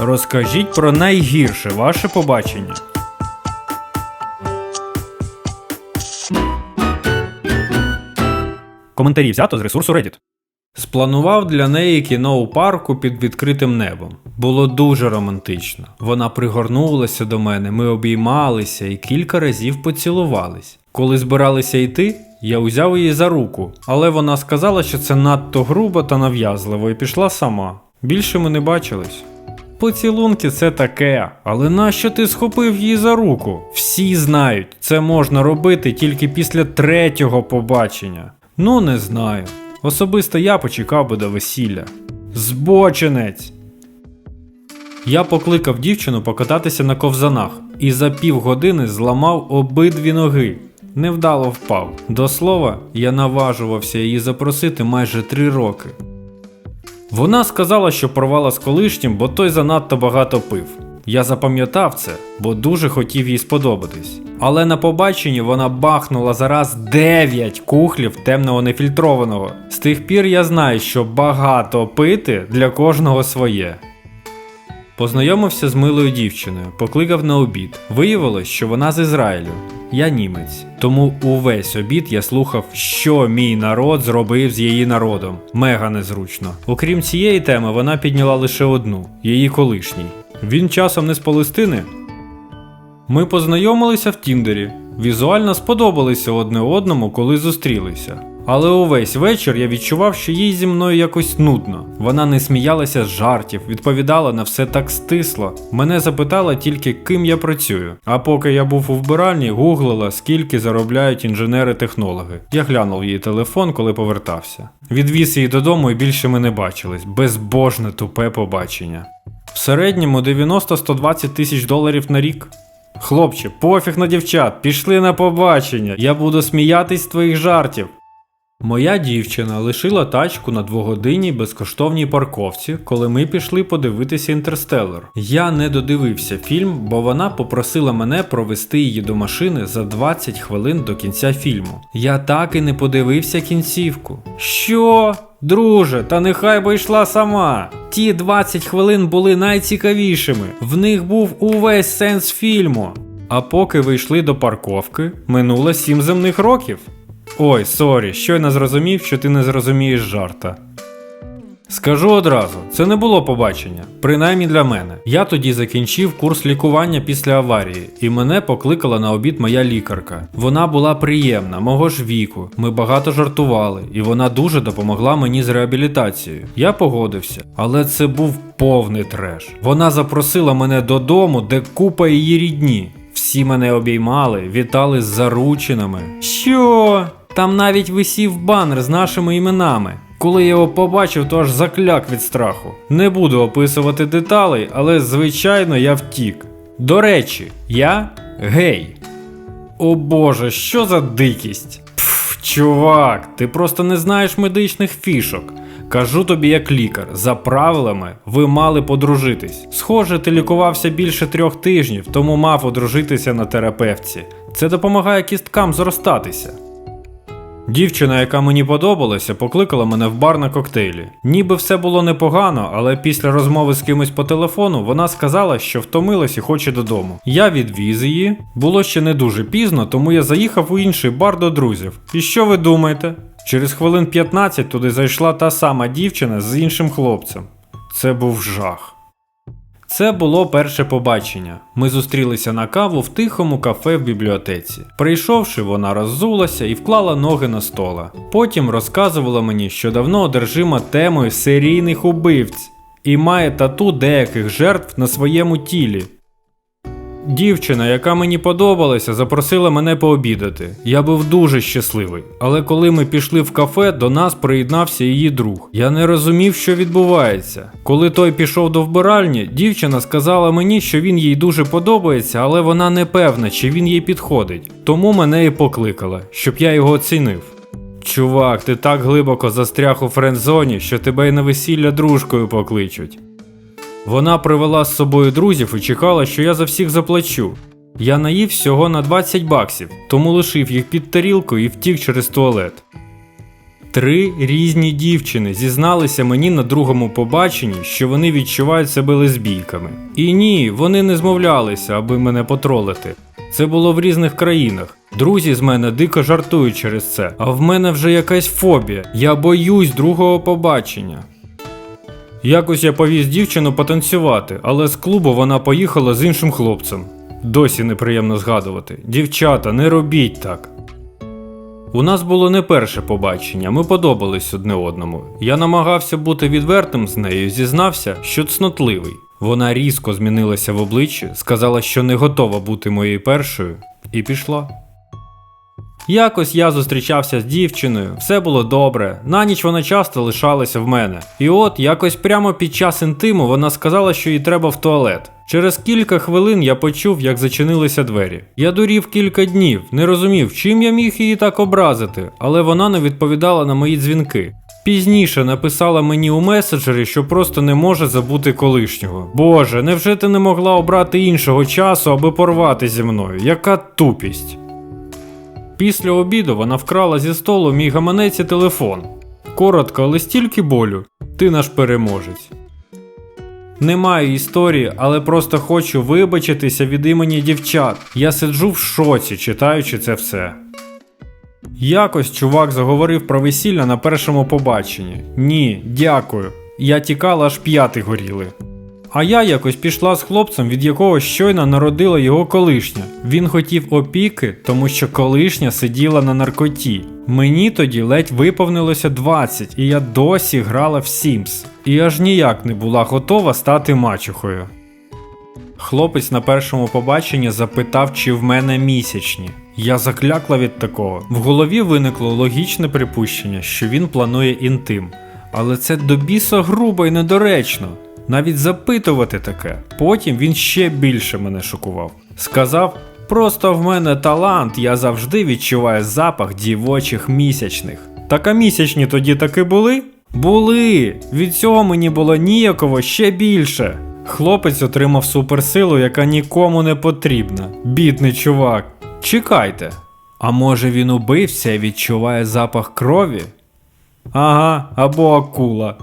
Розкажіть про найгірше ваше побачення. Коментарі взято з ресурсу Reddit. Спланував для неї кіно у парку під відкритим небом. Було дуже романтично. Вона пригорнулася до мене, ми обіймалися і кілька разів поцілувались. Коли збиралися йти, я узяв її за руку, але вона сказала, що це надто грубо та нав'язливо, і пішла сама. Більше ми не бачились. Поцілунки це таке, але нащо ти схопив її за руку? Всі знають, це можна робити тільки після третього побачення. Ну, не знаю. Особисто я почекав би до весілля. Збочинець! Я покликав дівчину покататися на ковзанах і за півгодини зламав обидві ноги. Невдало впав. До слова, я наважувався її запросити майже три роки. Вона сказала, що порвала з колишнім, бо той занадто багато пив. Я запам'ятав це, бо дуже хотів їй сподобатись. Але на побаченні вона бахнула зараз 9 кухлів темного нефільтрованого. З тих пір я знаю, що багато пити для кожного своє. Познайомився з милою дівчиною, покликав на обід. Виявилось, що вона з Ізраїлю. Я німець. Тому увесь обід я слухав, що мій народ зробив з її народом. Мега незручно. Окрім цієї теми, вона підняла лише одну її колишній. Він часом не з Палестини. Ми познайомилися в Тіндері. Візуально сподобалися одне одному, коли зустрілися. Але увесь вечір я відчував, що їй зі мною якось нудно. Вона не сміялася з жартів, відповідала на все так стисло. Мене запитала тільки, ким я працюю. А поки я був у вбиральні, гуглила, скільки заробляють інженери-технологи. Я глянув її телефон, коли повертався. Відвіз її додому і більше ми не бачились. Безбожне тупе побачення. В середньому 90-120 тисяч доларів на рік. Хлопче, пофіг на дівчат, пішли на побачення. Я буду сміятись з твоїх жартів. Моя дівчина лишила тачку на двогодинній безкоштовній парковці, коли ми пішли подивитися інтерстелер. Я не додивився фільм, бо вона попросила мене провести її до машини за 20 хвилин до кінця фільму. Я так і не подивився кінцівку. Що? Друже, та нехай би йшла сама. Ті 20 хвилин були найцікавішими. В них був увесь сенс фільму. А поки ви йшли до парковки, минуло 7 земних років. Ой, сорі, щойно зрозумів, що ти не зрозумієш жарта. Скажу одразу, це не було побачення, принаймні для мене. Я тоді закінчив курс лікування після аварії, і мене покликала на обід моя лікарка. Вона була приємна, мого ж віку. Ми багато жартували, і вона дуже допомогла мені з реабілітацією. Я погодився, але це був повний треш. Вона запросила мене додому, де купа її рідні. Всі мене обіймали, вітали з заручинами. Що? Там навіть висів банер з нашими іменами. Коли я його побачив, то аж закляк від страху. Не буду описувати деталей, але звичайно я втік. До речі, я гей. О боже, що за дикість? Пф, чувак, ти просто не знаєш медичних фішок. Кажу тобі як лікар, за правилами ви мали подружитись. Схоже, ти лікувався більше трьох тижнів, тому мав одружитися на терапевтці. Це допомагає кісткам зростатися. Дівчина, яка мені подобалася, покликала мене в бар на коктейлі. Ніби все було непогано, але після розмови з кимось по телефону вона сказала, що втомилась і хоче додому. Я відвіз її. Було ще не дуже пізно, тому я заїхав у інший бар до друзів. І що ви думаєте? Через хвилин 15 туди зайшла та сама дівчина з іншим хлопцем. Це був жах. Це було перше побачення. Ми зустрілися на каву в тихому кафе в бібліотеці. Прийшовши, вона роззулася і вклала ноги на стола. Потім розказувала мені, що давно одержима темою серійних убивць і має тату деяких жертв на своєму тілі. Дівчина, яка мені подобалася, запросила мене пообідати. Я був дуже щасливий. Але коли ми пішли в кафе, до нас приєднався її друг. Я не розумів, що відбувається. Коли той пішов до вбиральні, дівчина сказала мені, що він їй дуже подобається, але вона не певна, чи він їй підходить. Тому мене і покликала, щоб я його оцінив. Чувак, ти так глибоко застряг у френдзоні, що тебе й на весілля дружкою покличуть. Вона привела з собою друзів і чекала, що я за всіх заплачу. Я наїв всього на 20 баксів, тому лишив їх під тарілкою і втік через туалет. Три різні дівчини зізналися мені на другому побаченні, що вони відчувають себе лесбійками. І ні, вони не змовлялися, аби мене потролити. Це було в різних країнах. Друзі з мене дико жартують через це, а в мене вже якась фобія. Я боюсь другого побачення. Якось я повіз дівчину потанцювати, але з клубу вона поїхала з іншим хлопцем. Досі неприємно згадувати. Дівчата, не робіть так. У нас було не перше побачення, ми подобались одне одному. Я намагався бути відвертим з нею, зізнався, що цнотливий. Вона різко змінилася в обличчі, сказала, що не готова бути моєю першою, і пішла. Якось я зустрічався з дівчиною, все було добре. На ніч вона часто лишалася в мене. І от якось прямо під час інтиму вона сказала, що їй треба в туалет. Через кілька хвилин я почув, як зачинилися двері. Я дурів кілька днів, не розумів, чим я міг її так образити, але вона не відповідала на мої дзвінки. Пізніше написала мені у меседжері, що просто не може забути колишнього. Боже, невже ти не могла обрати іншого часу, аби порвати зі мною? Яка тупість? Після обіду вона вкрала зі столу мій гаманець і телефон. Коротко, але стільки болю. Ти наш переможець. Не маю історії, але просто хочу вибачитися від імені дівчат. Я сиджу в шоці, читаючи це все. Якось чувак заговорив про весілля на першому побаченні. Ні, дякую. Я тікала аж п'яти горіли. А я якось пішла з хлопцем, від якого щойно народила його колишня. Він хотів опіки, тому що колишня сиділа на наркоті. Мені тоді ледь виповнилося 20, і я досі грала в Sims. І аж ніяк не була готова стати мачухою. Хлопець на першому побаченні запитав, чи в мене місячні. Я заклякла від такого. В голові виникло логічне припущення, що він планує інтим. Але це до біса грубо і недоречно. Навіть запитувати таке. Потім він ще більше мене шокував. Сказав: просто в мене талант, я завжди відчуваю запах дівочих місячних. Так а місячні тоді таки були? Були! Від цього мені було ніяково ще більше. Хлопець отримав суперсилу, яка нікому не потрібна. Бідний чувак. Чекайте. А може він убився і відчуває запах крові? Ага, або акула.